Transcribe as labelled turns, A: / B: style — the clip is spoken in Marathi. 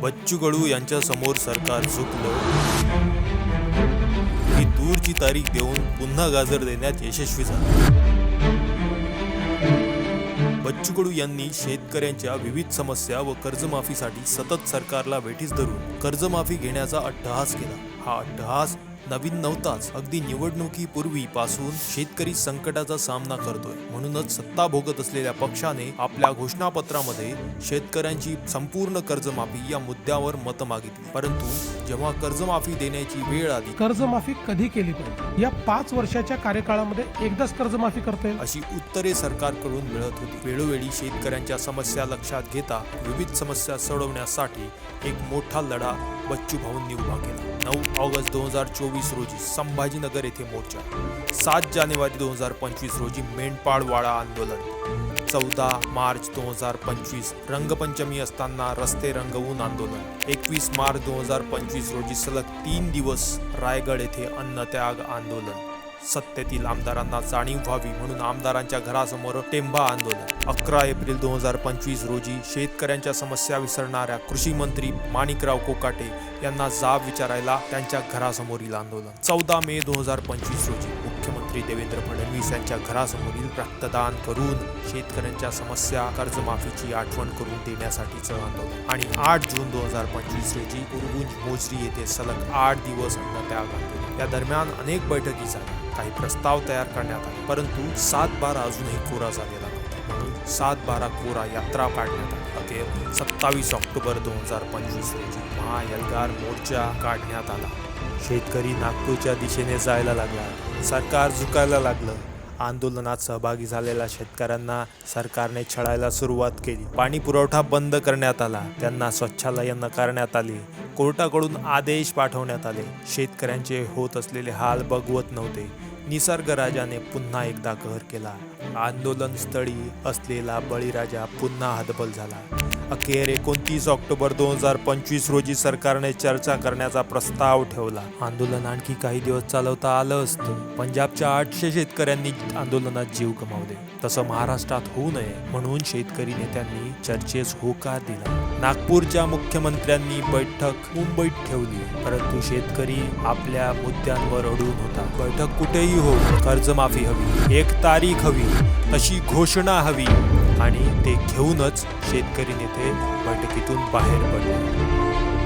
A: बच्चू कडू यांच्या समोर सरकार झुकलं. ही दूरची तारीख देऊन पुन्हा गाजर देण्यात यशस्वी झालं. बच्चू कडू यांनी शेतकऱ्यांच्या विविध समस्या व कर्जमाफीसाठी सतत सरकारला वेठीस धरून कर्जमाफी घेण्याचा अट्टहास केला. हा अट्टहास नवीन नव्हताच अगदी निवडणुकीपूर्वी पासून शेतकरी संकटाचा सामना करतोय. म्हणूनच सत्ता भोगत असलेल्या पक्षाने आपल्या घोषणापत्रामध्ये शेतकऱ्यांची संपूर्ण कर्जमाफी या मुद्द्यावर मतं मागितली. परंतु जेव्हा कर्जमाफी देण्याची वेळ आली
B: कर्जमाफी कधी केली पाहिजे या पाच वर्षाच्या कार्यकाळामध्ये एकदाच कर्जमाफी करता येईल?
A: अशी उत्तरे सरकारकडून मिळत होती. वेळोवेळी शेतकऱ्यांच्या समस्या लक्षात घेता विविध समस्या सोडवण्यासाठी एक मोठा लढा बच्चू भाऊंनी उभा केला. नऊ ऑगस्ट दोन हजार चोवीस रोजी संभाजीनगर येथे मोर्चा. सात जानेवारी दोन हजार पंचवीस रोजी मेंढपाळवाडा आंदोलन. चौदा मार्च दोन हजार पंचवीस रंगपंचमी असताना रस्ते रंगवून आंदोलन. एकवीस मार्च दोन हजार पंचवीस रोजी सलग तीन दिवस रायगड येथे अन्नत्याग आंदोलन. सत्तेतील आमदारांना जाणीव व्हावी म्हणून आमदारांच्या घरासमोर टेंबा आंदोलन. अकरा एप्रिल दोन हजार पंचवीस रोजी शेतकऱ्यांच्या समस्या विसरणाऱ्या कृषी मंत्री माणिकराव कोकाटे यांना जाब विचारायला त्यांच्या घरासमोरील आंदोलन. चौदा मे दोन हजार पंचवीस रोजी मुख्यमंत्री देवेंद्र फडणवीस यांच्या घरासमोरील रक्तदान करून शेतकऱ्यांच्या समस्या कर्जमाफीची आठवण करून देण्यासाठीचं आंदोलन आणि आठ जून दोन हजार पंचवीस रोजी उरगुंज मोजरी येथे सलग आठ दिवस अन्नत्याग आंदोलन या दरम्यान अनेक बैठकी झाल्या. काही प्रस्ताव तयार करण्यात आले परंतु सात बारा अजूनही कोरा झालेला नव्हता. म्हणून सात बारा कोरा यात्रा काढण्यात आली. अखेर सत्तावीस ऑक्टोबर दोन हजार पंचवीस रोजी महाएल्गार मोर्चा काढण्यात आला. शेतकरी नागपूरच्या दिशेने जायला लागला. सरकार झुकायला लागलं. आंदोलनात सहभागी झालेल्या शेतकऱ्यांना सरकारने छळायला सुरुवात केली. पाणी पुरवठा बंद करण्यात आला. त्यांना स्वच्छालय करण्यात आले. कोर्टाकडून आदेश पाठवण्यात आले. शेतकऱ्यांचे होत असलेले हाल बघवत नव्हते. निसर्गराजाने पुन्हा एकदा कहर केला. आंदोलन स्थळी असलेला बळीराजा पुन्हा हतबल झाला. अखेर एकोणतीस ऑक्टोबर दोन हजार पंचवीस रोजी सरकारने चर्चा करण्याचा प्रस्ताव ठेवला. आंदोलन आणखी काही दिवस चालवता आलं असतं. पंजाबच्या आठशे शेतकऱ्यांनी आंदोलनात जीव गमावले. तसं महाराष्ट्रात होऊ नये म्हणून शेतकरी नेत्यांनी चर्चेस होकार दिला. नागपूरच्या मुख्यमंत्र्यांनी बैठक मुंबईत ठेवली परंतु शेतकरी आपल्या मुद्द्यांवर अडून होता. बैठक कुठेही हो कर्जमाफी हवी एक तारीख हवी तशी घोषणा हवी. आणि ते घेऊनच शेतकरी नेते बैठकीतून बाहेर पडले.